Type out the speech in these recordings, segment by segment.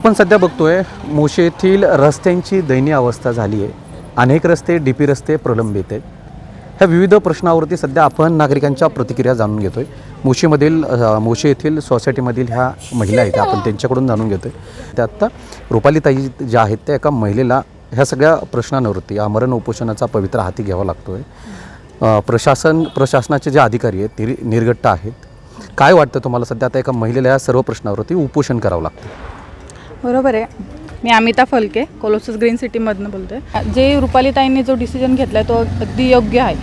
आपण सध्या बघतोय मोशेतील येथील रस्त्यांची दयनीय अवस्था झाली आहे अनेक रस्ते डी पी रस्ते प्रलंबित आहेत. ह्या विविध प्रश्नावरती सध्या आपण नागरिकांच्या प्रतिक्रिया जाणून घेतोय. मोशीमधील अ, मोशे येथील सोसायटीमधील ह्या महिला आहेत आपण त्यांच्याकडून जाणून घेतोय. त्या आत्ता रुपालीताई ज्या आहेत त्या एका महिलेला ह्या सगळ्या प्रश्नांवरती आमरण उपोषणाचा पवित्र हाती घ्यावा लागतोय. आहे प्रशासन प्रशासनाचे जे अधिकारी आहेत ते निर्गट्ट आहेत. काय वाटतं तुम्हाला सध्या आता एका महिलेला या सर्व प्रश्नावरती उपोषण करावं लागतं? बरोबर आहे. मी अमिता फलके कोलोसस ग्रीन सिटीमधनं बोलते. जे रुपालीताईंनी जो डिसिजन घेतला आहे तो अगदी योग्य आहे.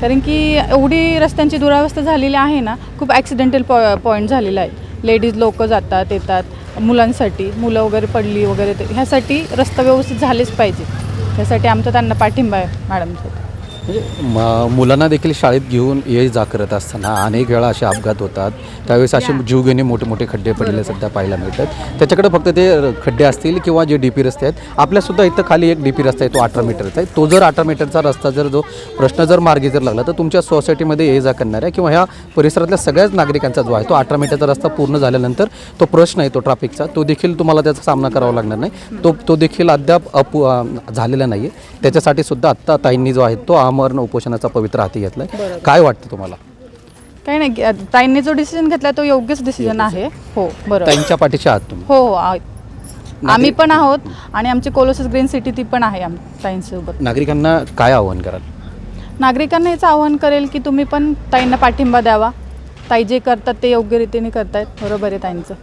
कारण की एवढी रस्त्यांची दुरावस्था झालेली आहे ना खूप ॲक्सिडेंटल पॉ पॉईंट झालेला आहे. लेडीज लोक जातात येतात मुलांसाठी मुलं वगैरे पडली वगैरे ह्यासाठी रस्ता व्यवस्थित झालेच पाहिजे. त्यासाठी आमचा त्यांना पाठिंबा आहे मॅडमचा म्हणजे म मुलांना देखील शाळेत घेऊन ये जा करत असताना अनेक वेळा असे अपघात होतात. त्यावेळेस असे जीवघेणे मोठे मोठे खड्डे पडलेले सध्या पाहायला मिळतात. त्याच्याकडे फक्त ते खड्डे असतील किंवा जे डी पी रस्ते आहेत आपल्यासुद्धा इथं खाली एक डी पी रस्ता आहे तो अठरा मीटरचा आहे. तो जर अठरा मीटरचा रस्ता जर जो प्रश्न जर मार्गी जर लागला तर तुमच्या सोसायटीमध्ये ये जा करणाऱ्या किंवा ह्या परिसरातल्या सगळ्याच नागरिकांचा जो आहे तो अठरा मीटरचा रस्ता पूर्ण झाल्यानंतर तो प्रश्न आहे तो ट्रॅफिकचा तो देखील तुम्हाला त्याचा सामना करावा लागणार नाही. तो तो देखील अद्याप अपू झालेला नाही आहे त्याच्यासाठी सुद्धा आत्ता ताईंनी जो आहे तो आमरण उपोषणाचा पवित्र हाती घेतला आहे काय वाटतं तुम्हाला? काही नाही ताईंनी जो डिसिजन घेतला तो योग्यच डिसिजन आहे. हो बरोबर. ताईंच्या पाठीशी आहात तुम्ही? हो. आम्ही पण आहोत आणि आमची कोलोसस ग्रीन सिटी ती पण आहे ताईंसोबत. नागरिकांना काय आव्हान कराल? नागरिकांना हेच आवाहन करेल की तुम्ही पण ताईंना पाठिंबा द्यावा. ताई जे करतात ते योग्य रीतीने करतायत. बरोबर आहे ताईंचं.